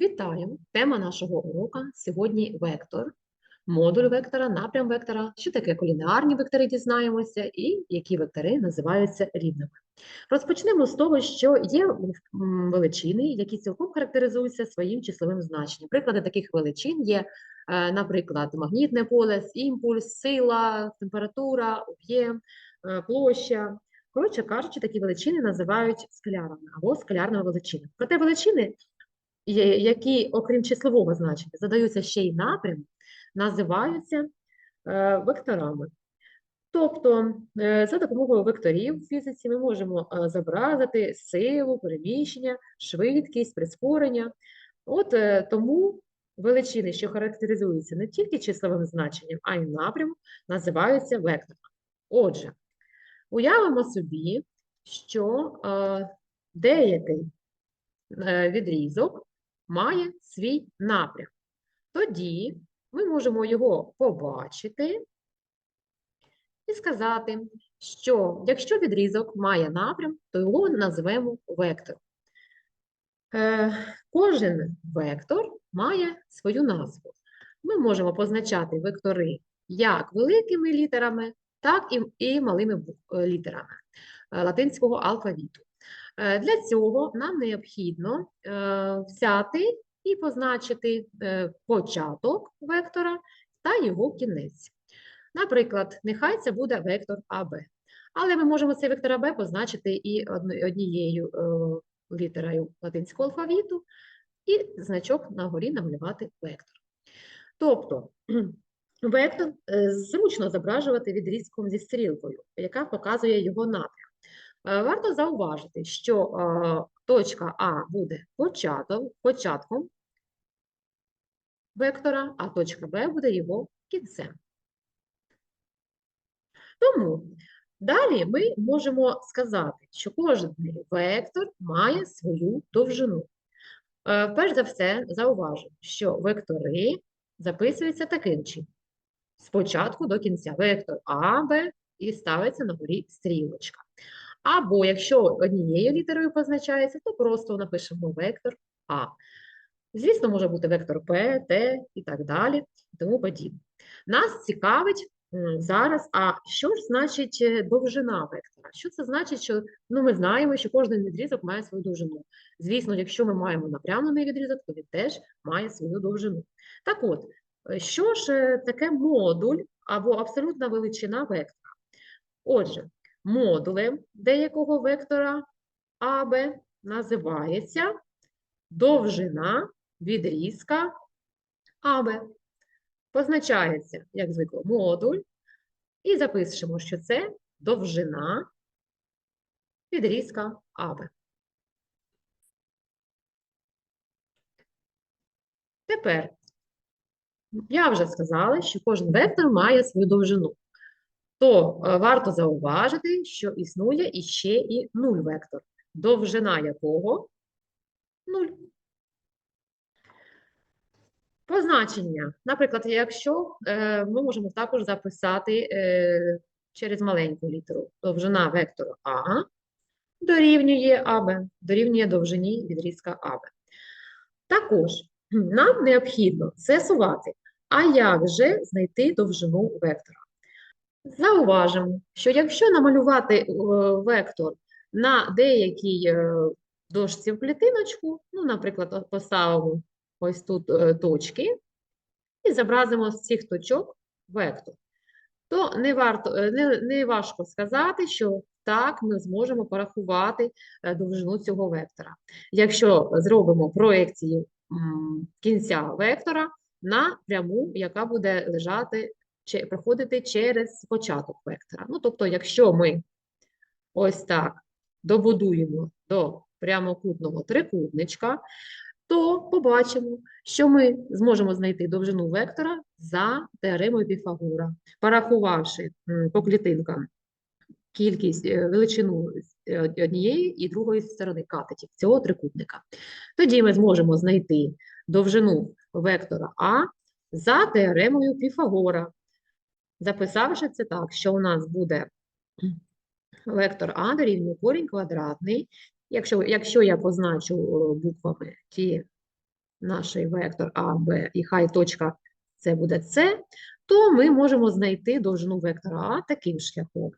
Вітаю! Тема нашого уроку сьогодні вектор, модуль вектора, напрям вектора, що таке колінарні вектори дізнаємося, і які вектори називаються рівними. Розпочнемо з того, що є величини, які цілком характеризуються своїм числовим значенням. Приклади таких величин є, е, наприклад, магнітне поле, імпульс, сила, температура, об'єм, е, площа. Коротше кажучи, такі величини називають скалярами або скалярними величинами. Проте величини які, окрім числового значення, задаються ще й напряму, називаються е, векторами. Тобто, е, за допомогою векторів в фізиці ми можемо е, зобразити силу, переміщення, швидкість, прискорення. От тому величини, що характеризуються не тільки числовим значенням, а й напрямом, називаються векторами. Отже, уявимо собі, що деякий відрізок має свій напрям. Тоді ми можемо його побачити і сказати, що якщо відрізок має напрям, то його назвемо вектор. Е, Кожен вектор має свою назву. Ми можемо позначати вектори як великими літерами, так і, малими літерами е, латинського алфавіту. Е, Для цього нам необхідно е, взяти і позначити е, початок вектора та його кінець. Наприклад, нехай це буде вектор АБ. Але ми можемо цей вектор АБ позначити і однією літерою латинського алфавіту, і значок на горі намалювати вектор. Тобто, вектор зручно зображувати відрізком зі стрілкою, яка показує його напрям. Е, Варто зауважити, що е, точка А буде початком вектора, а точка Б буде його кінцем. Тому далі ми можемо сказати, що кожен вектор має свою довжину. Е, Перш за все, зауважу, що вектори записуються таким чином. Спочатку до кінця вектор А, Б і ставиться на горі стрілочка. Або якщо однією літерою позначається, то просто напишемо вектор А. Звісно, може бути вектор П, Т і так далі, і тому подібне. Нас цікавить зараз, а що ж значить е, довжина вектора? Що це значить, що ну, ми знаємо, що кожен відрізок має свою довжину. Звісно, якщо ми маємо напрямлений відрізок, то він теж має свою довжину. Так от, е, що ж е, таке модуль або абсолютна величина вектора? Отже, модулем деякого вектора АБ називається довжина відрізка АБ. Позначається, як звикло, модуль, і запишемо, що це довжина відрізка АБ. Тепер, я вже сказала, що кожен вектор має свою довжину. То е, варто зауважити, що існує іще і нуль вектор, довжина якого 0. Позначення. Наприклад, якщо е, ми можемо також записати е, через маленьку літеру довжина вектору А дорівнює АБ, дорівнює довжині відрізка АБ. Також нам необхідно з'ясувати, а як же знайти довжину вектора. Зауважимо, що якщо намалювати е, вектор на деякій е, дошці в клітиночку, ну, наприклад, поставимо ось тут е, точки і зобразимо з цих точок вектор, то не варто, не, не важко сказати, що так ми зможемо порахувати довжину цього вектора. Якщо зробимо проекцію кінця вектора на пряму, яка буде лежати, проходити через початок вектора. Ну, тобто, якщо ми ось так добудуємо до прямокутного трикутничка, то побачимо, що ми зможемо знайти довжину вектора за теоремою Піфагора, порахувавши по клітинкам кількість е, величину е, однієї і другої сторони катетів цього трикутника. Тоді ми зможемо знайти довжину вектора А за теоремою Піфагора, записавши це так, що у нас буде вектор А дорівнює корінь квадратний. Якщо, якщо я позначу е, буквами ті наш вектор А, Б, і хай точка це буде С, то ми можемо знайти довжину вектора А таким шляхом,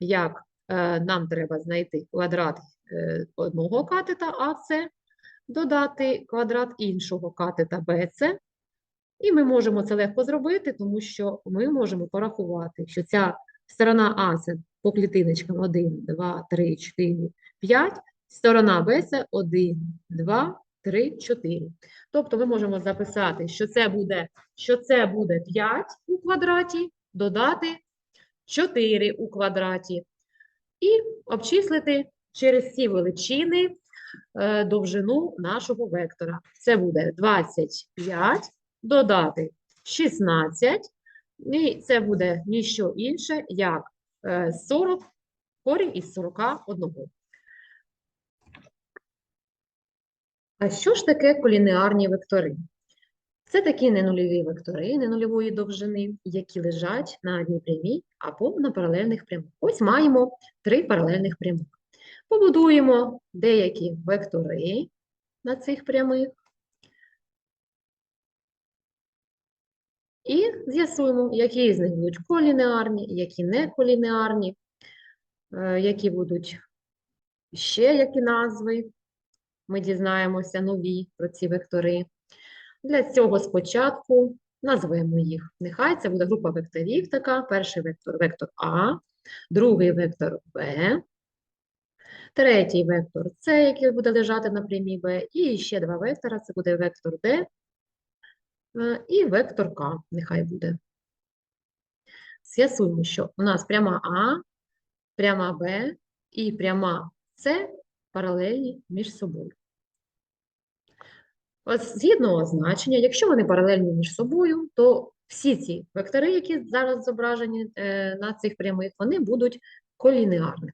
як е, нам треба знайти квадрат е, одного катета АС, додати квадрат іншого катета БС, і ми можемо це легко зробити, тому що ми можемо порахувати, що ця сторона А це по клітиночкам 1, 2, 3, 4, 5, сторона Б це 1, 2, 3, 4. Тобто ми можемо записати, що це буде, що це буде 5 у квадраті, додати 4 у квадраті. І обчислити через ці величини е, довжину нашого вектора. Це буде 25 додати 16, і це буде ніщо інше, як е, 40, корінь із 41. А що ж таке колінеарні вектори? Це такі ненульові вектори ненульової довжини, які лежать на одній прямій або на паралельних прямих. Ось маємо три паралельних прямих. Побудуємо деякі вектори на цих прямих і з'ясуємо, які з них будуть колінеарні, які не колінеарні, е, які будуть ще які назви. Ми дізнаємося нові про ці вектори. Для цього спочатку назвемо їх. Нехай це буде група векторів така. Перший вектор вектор А, другий вектор Б, третій вектор С, який буде лежати на прямій Б, і ще два вектора це буде вектор Д і вектор К. Нехай буде. З'ясуємо, що у нас пряма А, пряма Б і пряма С паралельні між собою. Ось згідно означення, якщо вони паралельні між собою, то всі ці вектори, які зараз зображені е, на цих прямих, вони будуть колінеарними.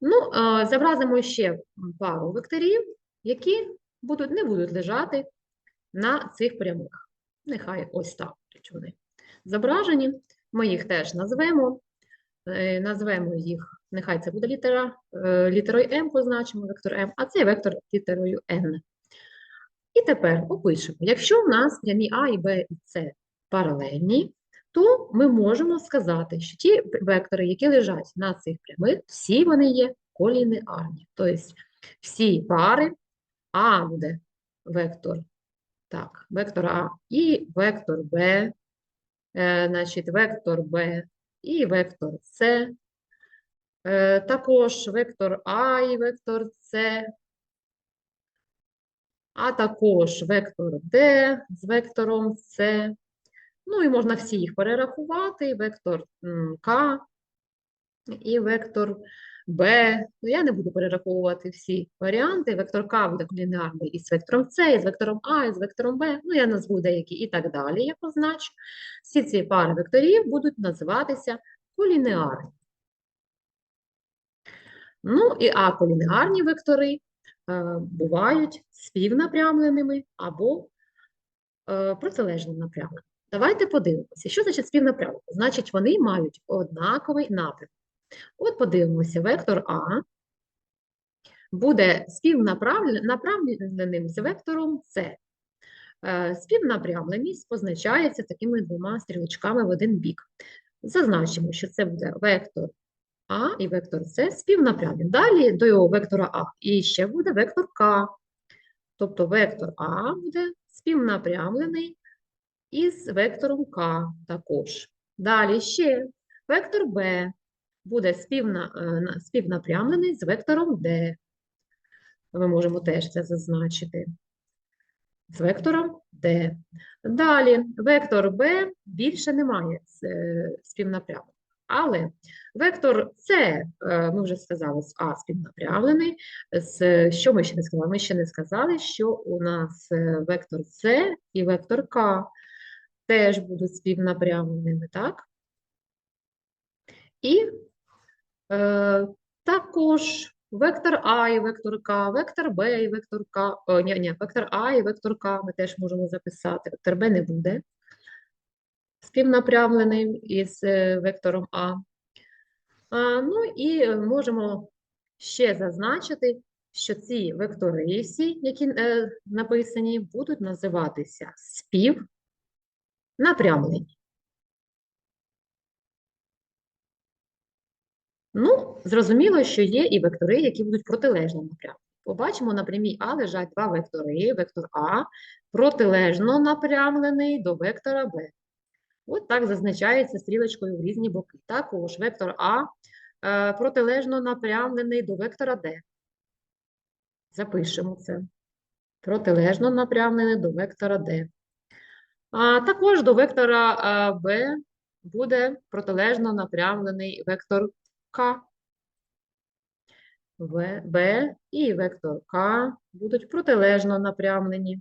Ну, е, зобразимо ще пару векторів, які будуть, не будуть лежати на цих прямих. Нехай ось так вони зображені. Ми їх теж назвемо. Е, назвемо їх, нехай це буде літера, е, літерою М позначимо вектор М, а цей вектор літерою N. І тепер опишемо, якщо в нас прямі А і Б і С паралельні, то ми можемо сказати, що ті вектори, які лежать на цих прямих, всі вони є колінеарні. Тобто всі пари А буде вектор, так, вектор А і вектор Б, е, значить, вектор Б і вектор С, е, також вектор А і вектор С, а також вектор D з вектором С. Ну і можна всі їх перерахувати, вектор К і вектор Б. Ну, я не буду перераховувати всі варіанти. Вектор К буде колінеарний із вектором С, із вектором А, із вектором Б. Ну, я назву деякі і так далі, я позначу. Всі ці пари векторів будуть називатися колінеарні. Ну і аколінеарні вектори е, бувають співнапрямленими або е, протилежно напрямленими. Давайте подивимося, що значить співнапрямлення? Значить, вони мають однаковий напрям. От подивимося, вектор А буде співнапрямленим з вектором С. Е, Співнапрямленість позначається такими двома стрілочками в один бік. Зазначимо, що це буде вектор А і вектор С співнапрямлені. Далі до його вектора А і ще буде вектор К. Тобто вектор А буде співнапрямлений із вектором К також. Далі ще вектор Б буде співна, е, співнапрямлений з вектором Д. Ми можемо теж це зазначити. З вектором D. Далі, вектор B більше немає е. Але вектор С, е, ми вже сказали, з А співнапрямлений. З, що ми ще не сказали? Ми ще не сказали, що у нас вектор С і вектор К теж будуть співнапрямленими, так? І також вектор А і вектор К, вектор Б і вектор К, о, ні, ні, вектор А і вектор К ми теж можемо записати. Вектор Б не буде співнапрямлений із е, вектором А. А, Ну і можемо ще зазначити, що ці вектори всі, які е, написані, будуть називатися співнапрямлені. Ну, зрозуміло, що є і вектори, які будуть протилежно напрямлені. Побачимо, на прямій А лежать два вектори. Вектор А протилежно напрямлений до вектора Б. От так зазначається стрілочкою в різні боки. Також вектор А е, протилежно напрямлений до вектора Д. Запишемо це. Протилежно напрямлений до вектора D. А також до вектора а, буде протилежно напрямлений вектор К. В, B і вектор К будуть протилежно напрямлені.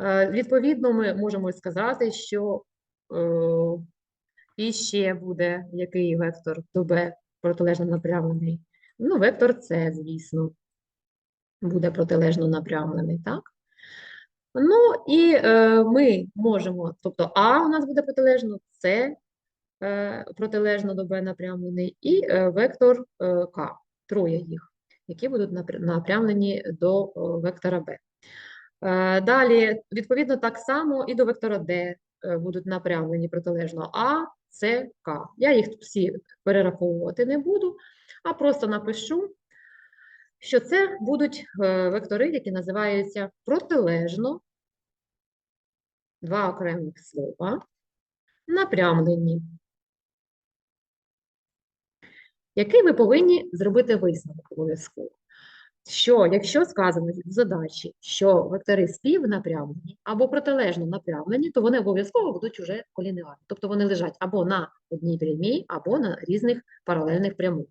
Е, Відповідно, ми можемо сказати, що е, і ще буде який вектор до B протилежно напрямлений. Ну, вектор С, звісно буде протилежно напрямлений, так? Ну, і е, ми можемо, тобто А у нас буде протилежно, С протилежно до Б напрямлений, і е, вектор е, К, троє їх, які будуть напрямлені до е, вектора. Е, далі, відповідно, так само і до вектора е, будуть напрямлені протилежно А, С, К. Я їх всі перераховувати не буду, а просто напишу, що це будуть е, вектори, які називаються протилежно, два окремих слова, напрямлені. Який ви повинні зробити висновок обов'язково? Що, якщо сказано в задачі, що вектори співнапрямлені або протилежно напрямлені, то вони обов'язково будуть уже колінеарні. Тобто вони лежать або на одній прямій, або на різних паралельних прямих.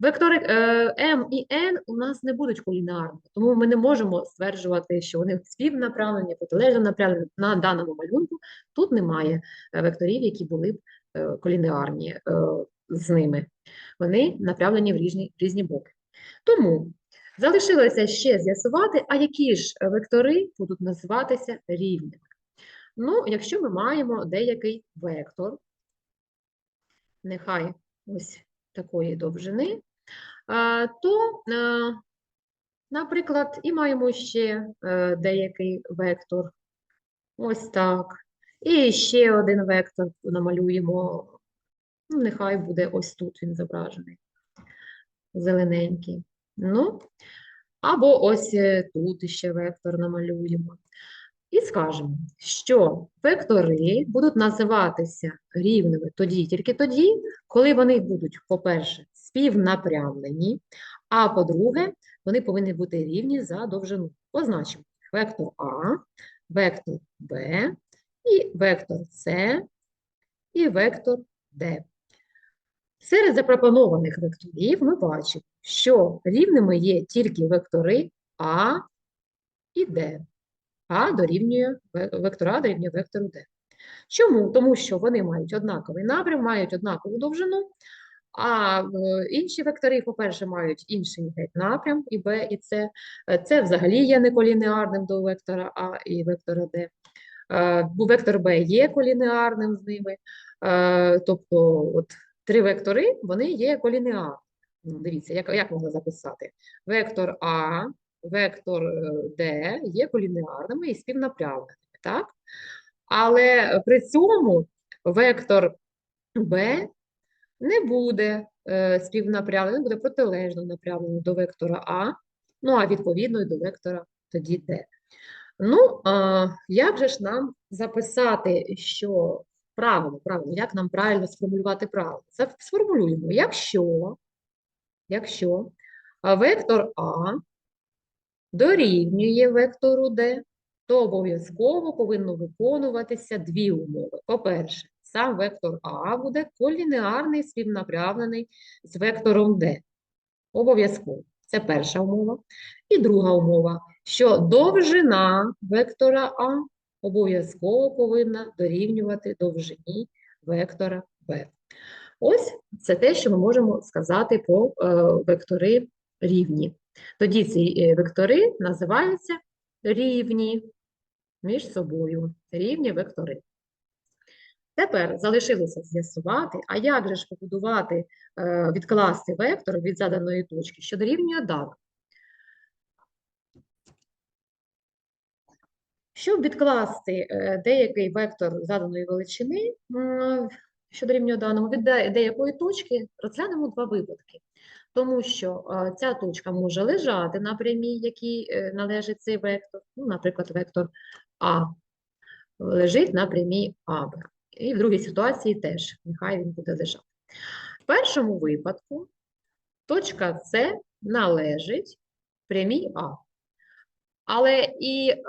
Вектори е, М і N у нас не будуть колінеарними, тому ми не можемо стверджувати, що вони співнаправлені, протилежно направлені на даному малюнку. Тут немає е, векторів, які були б е, колінеарні з ними. Вони направлені в різні, різні боки. Тому залишилося ще з'ясувати, а які ж вектори будуть називатися рівними. Ну, якщо ми маємо деякий вектор, нехай ось такої довжини, то, наприклад, і маємо ще е, деякий вектор. Ось так. І ще один вектор намалюємо. Ну, нехай буде ось тут він зображений. Зелененький. Ну, або ось е, тут ще вектор намалюємо. І скажемо, що вектори будуть називатися рівними тоді, тільки тоді, коли вони будуть, по-перше, співнапрямлені, а по-друге, вони повинні бути рівні за довжину. Позначимо вектор А, вектор Б, і вектор С, і вектор Д. Серед запропонованих векторів ми бачимо, що рівними є тільки вектори А і Д. А дорівнює ве- вектор А дорівнює вектору Д. Чому? Тому що вони мають однаковий напрям, мають однакову довжину, а е, інші вектори, по-перше, мають інший напрям, і Б, і С. Е, Це взагалі є неколінеарним до вектора А і вектора Д. Е, вектор Б є колінеарним з ними. Тобто, от три вектори, вони є колінеарними. Ну, Дивіться, як, як можна записати? Вектор А, вектор е, Д є колінеарними і співнапрямленими, так? Але при цьому вектор Б не буде е, співнапрямлений, буде протилежно напрямлений до вектора А, ну а відповідно і до вектора тоді Д. Ну, а, як же ж нам записати, що правильно, правильно, як нам правильно сформулювати правило? Це сформулюємо, якщо, якщо вектор А дорівнює вектору D, то обов'язково повинно виконуватися дві умови. По-перше, сам вектор А буде колінеарний співнапрямлений з вектором D. Обов'язково. Це перша умова. І друга умова, що довжина вектора А обов'язково повинна дорівнювати довжині вектора Б. Ось це те, що ми можемо сказати про е, вектори рівні. Тоді ці е, вектори називаються рівні між собою, рівні вектори. Тепер залишилося з'ясувати, а як же ж побудувати, е, відкласти вектор від заданої точки, що дорівнює даному. Щоб відкласти е, деякий вектор заданої величини, м, що дорівнює даному, від деякої точки, розглянемо два випадки. Тому що е, ця точка може лежати на прямій, якій е, належить цей вектор, ну, наприклад, вектор А лежить на прямій АБ. І в другій ситуації теж, нехай він буде лежати. В першому випадку точка С належить прямій А. Але і е,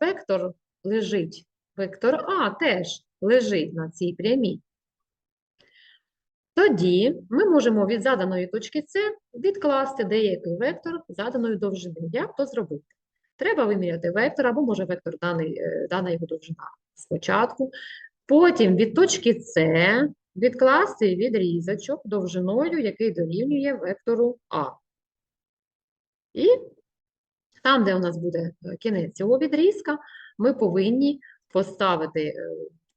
вектор лежить, вектор А теж лежить на цій прямій. Тоді ми можемо від заданої точки С відкласти деякий вектор заданої довжини. Як то зробити? Треба виміряти вектор, або може вектор даний, е, дана його довжина спочатку. Потім від точки С відкласти відрізочок довжиною, який дорівнює вектору А. І там, де у нас буде е, кінець цього відрізка, ми повинні поставити е,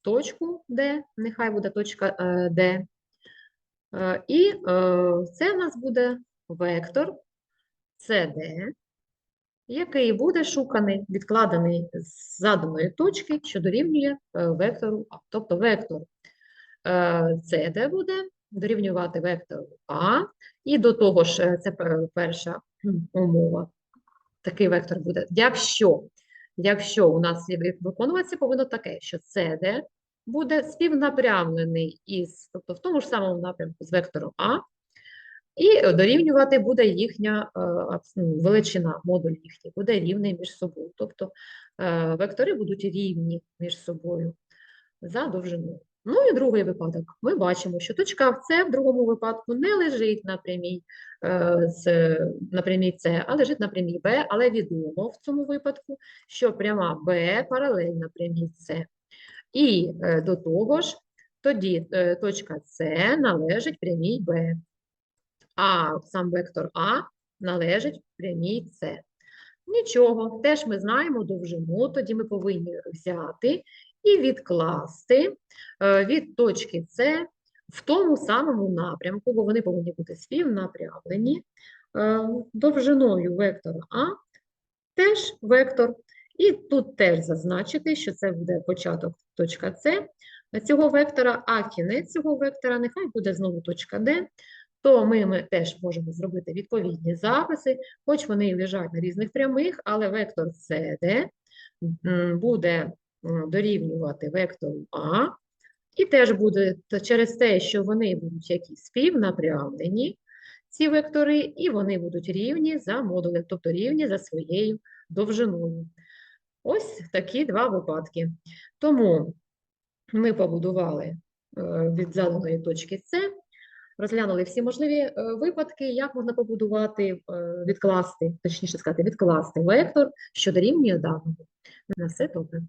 точку Д, нехай буде точка е, Д. І це у нас буде вектор CD, який буде шуканий, відкладений з заданої точки, що дорівнює вектору А. Тобто вектор CD буде дорівнювати вектору А, і до того ж, це перша умова. Такий вектор буде. Якщо, якщо у нас виконуватися, повинно таке, що CD буде співнапрямлений із, тобто в тому ж самому напрямку з вектором А, і дорівнювати буде їхня е, ну, величина, модуль їхній буде рівний між собою. Тобто е, вектори будуть рівні між собою за довжиною. Ну і другий випадок. Ми бачимо, що точка С в другому випадку не лежить на прямій, е, з, на прямій С, а лежить на прямій Б, але відомо в цьому випадку, що пряма Б паралельна прямій С. І е, до того ж, тоді е, точка С належить прямій Б, а сам вектор А належить прямій С. Нічого, теж ми знаємо довжину, тоді ми повинні взяти і відкласти е, від точки С в тому самому напрямку, бо вони повинні бути співнапрямлені, е, довжиною вектора А теж вектор. І тут теж зазначити, що це буде початок точка С цього вектора, а кінець цього вектора нехай буде знову точка Д, то ми, ми теж можемо зробити відповідні записи, хоч вони і лежать на різних прямих, але вектор CD буде дорівнювати вектору А, і теж буде через те, що вони будуть якісь співнапрямлені, ці вектори, і вони будуть рівні за модулем, тобто рівні за своєю довжиною. Ось такі два випадки. Тому ми побудували е, від заданої точки С, розглянули всі можливі е, випадки, як можна побудувати, е, відкласти, точніше сказати, відкласти вектор, що дорівнює даному. На все добре.